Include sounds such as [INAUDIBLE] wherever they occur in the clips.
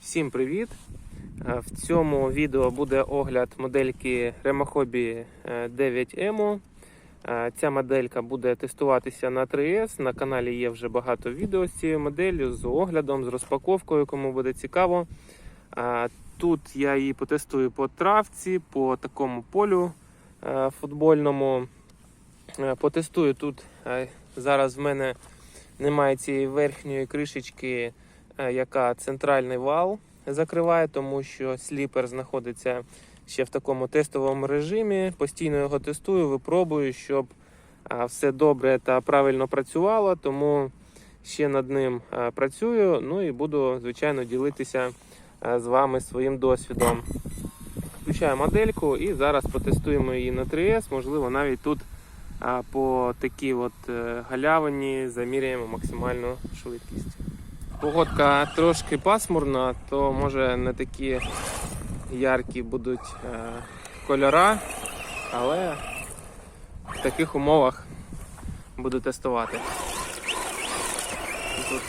Всім привіт! Е, В цьому відео буде огляд модельки Remahobi 9 EMO. Е, Ця моделька буде тестуватися на 3S. На каналі є вже багато відео з цією моделлю, з оглядом, з розпаковкою, кому буде цікаво. Е, Тут я її потестую по травці, по такому полю е, футбольному. Е, Потестую тут. е, Зараз в мене немає цієї верхньої кришечки е, яка центральний вал закриває, тому що сліпер знаходиться ще в такому тестовому режимі. Постійно його тестую, випробую, щоб все добре та правильно працювало. Тому ще над ним працюю. Ну і буду, звичайно, ділитися з вами своїм досвідом. Включаю модельку і зараз потестуємо її на 3S. Можливо, навіть тут по такій от е, галявині заміряємо максимальну швидкість. Погодка трошки пасмурна, то може не такі яркі будуть е, кольора, але в таких умовах буду тестувати. Тут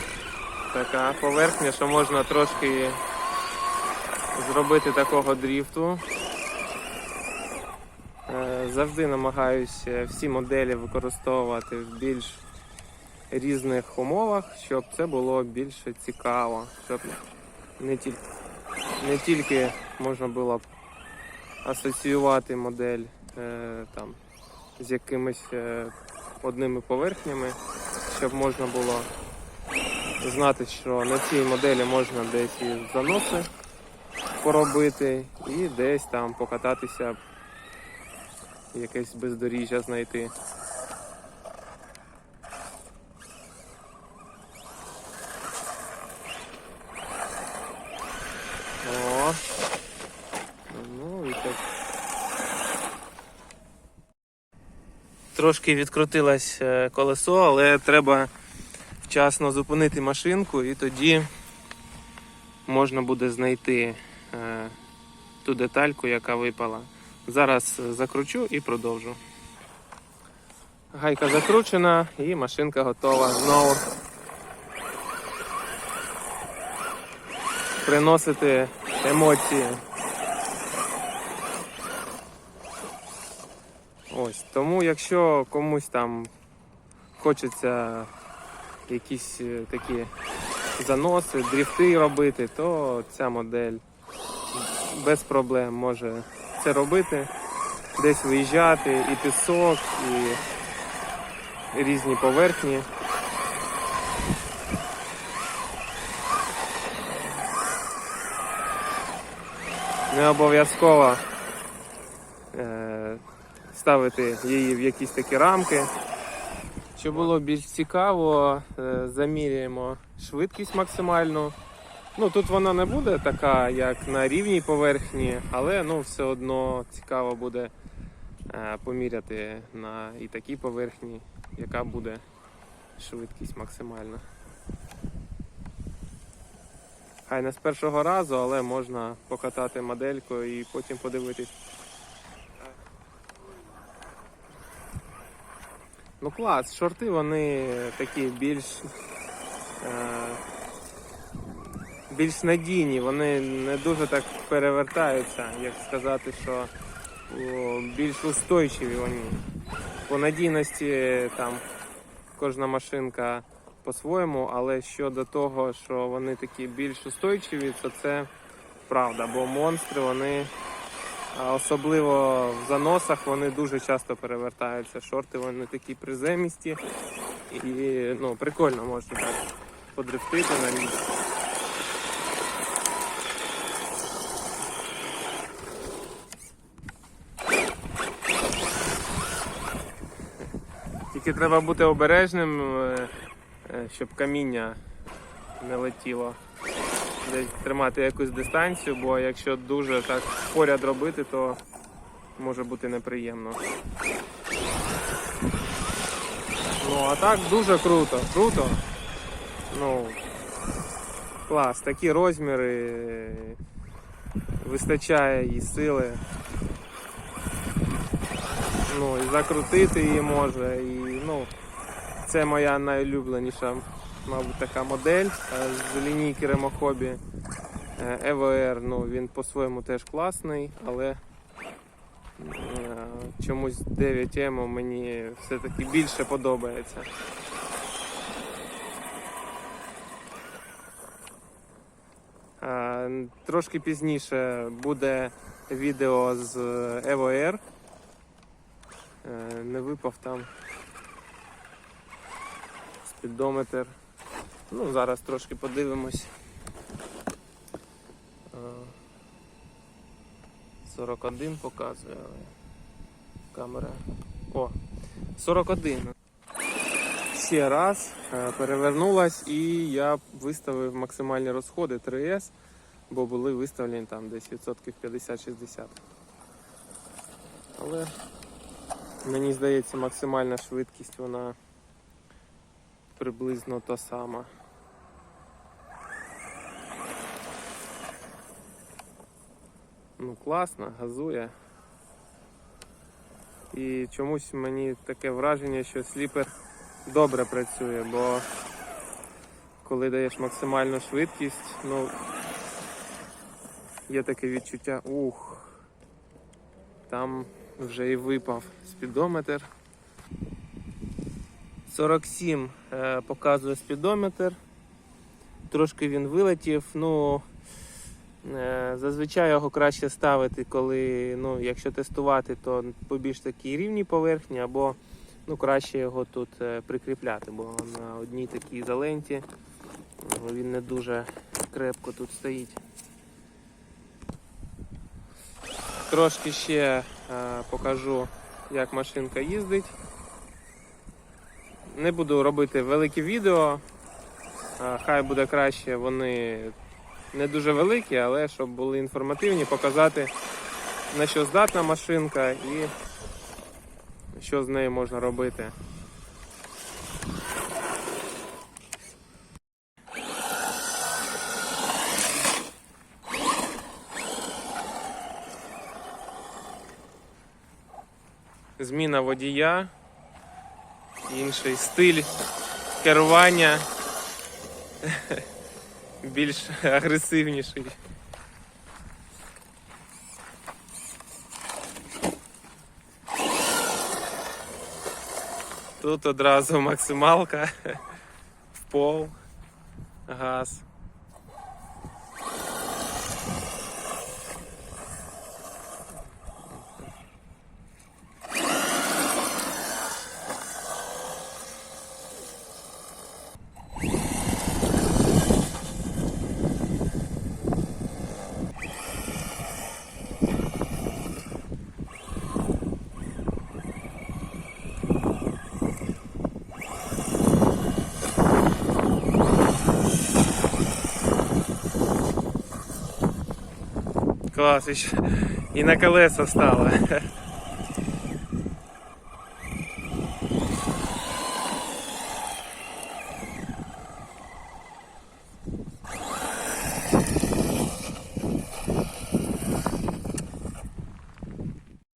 така поверхня, що можна трошки зробити такого дріфту. Е, Завжди намагаюся всі моделі використовувати в більш різних умовах, щоб це було більше цікаво, щоб не тільки, не тільки можна було б асоціювати модель е, там, з якимись е, одними поверхнями, щоб можна було знати, що на цій моделі можна десь і заноси поробити, і десь там покататися, якесь бездоріжжя знайти. О. Ну і так. Трошки відкрутилось е, колесо, але треба вчасно зупинити машинку і тоді можна буде знайти е, ту детальку, яка випала. Зараз закручу і продовжу. Гайка закручена і машинка готова знову. приносити емоції. Ось, тому якщо комусь там хочеться якісь е, такі заноси, дріфти робити, то ця модель без проблем може це робити. Десь виїжджати і пісок, і різні поверхні. не обов'язково ставити її в якісь такі рамки. Щоб було більш цікаво, е, заміряємо швидкість максимальну. Ну, Тут вона не буде така, як на рівній поверхні, але ну, все одно цікаво буде е, поміряти на і такій поверхні, яка буде швидкість максимальна. Хай не з першого разу, але можна покатати модельку і потім подивитись. Ну клас, шорти вони такі більш е, більш надійні, вони не дуже так перевертаються, як сказати, що о, більш устойчиві вони. По надійності там кожна машинка по-своєму, але щодо того, що вони такі більш устойчиві, то це правда, бо монстри вони особливо в заносах вони дуже часто перевертаються. Шорти вони такі приземісті і ну, прикольно можна так подрифтити на місці. Тільки треба бути обережним, е, е, щоб каміння не летіло. Десь тримати якусь дистанцію, бо якщо дуже так поряд робити, то може бути неприємно. Ну, а так дуже круто, круто. Ну, клас, такі розміри, вистачає і сили. Ну, і закрутити її може, і ну, це моя найулюбленіша, мабуть, така модель е, з лінійки Ремохобі. EVR, ну він по-своєму теж класний, але е, чомусь 9M мені все-таки більше подобається. Е, Трошки пізніше буде відео з Evo R. Е, Не випав там спідометр. Ну, зараз трошки подивимось. Е, 41 показує, але камера. О, 41. Ще раз е, перевернулась і я виставив максимальні розходи 3С, бо були виставлені там десь відсотків 50-60. Але мені здається, максимальна швидкість вона приблизно та сама. Ну, класно, газує. І чомусь мені таке враження, що сліпер добре працює, бо коли даєш максимальну швидкість, ну є таке відчуття, ух, там вже і випав спідометр. 47 е, показує спідометр. Трошки він вилетів. Ну, е, зазвичай його краще ставити, коли, ну, якщо тестувати, то по більш такій рівній поверхні, або ну, краще його тут е, прикріпляти, бо на одній такій ізоленті ну, він не дуже крепко тут стоїть. Трошки ще покажу, як машинка їздить. Не буду робити великі відео. Хай буде краще, вони не дуже великі, але щоб були інформативні, показати на що здатна машинка і що з нею можна робити. Зміна водія інший стиль керування більш агресивніший. Тут одразу максималка в пол, газ. Клас, і на колеса стало. [LAUGHS]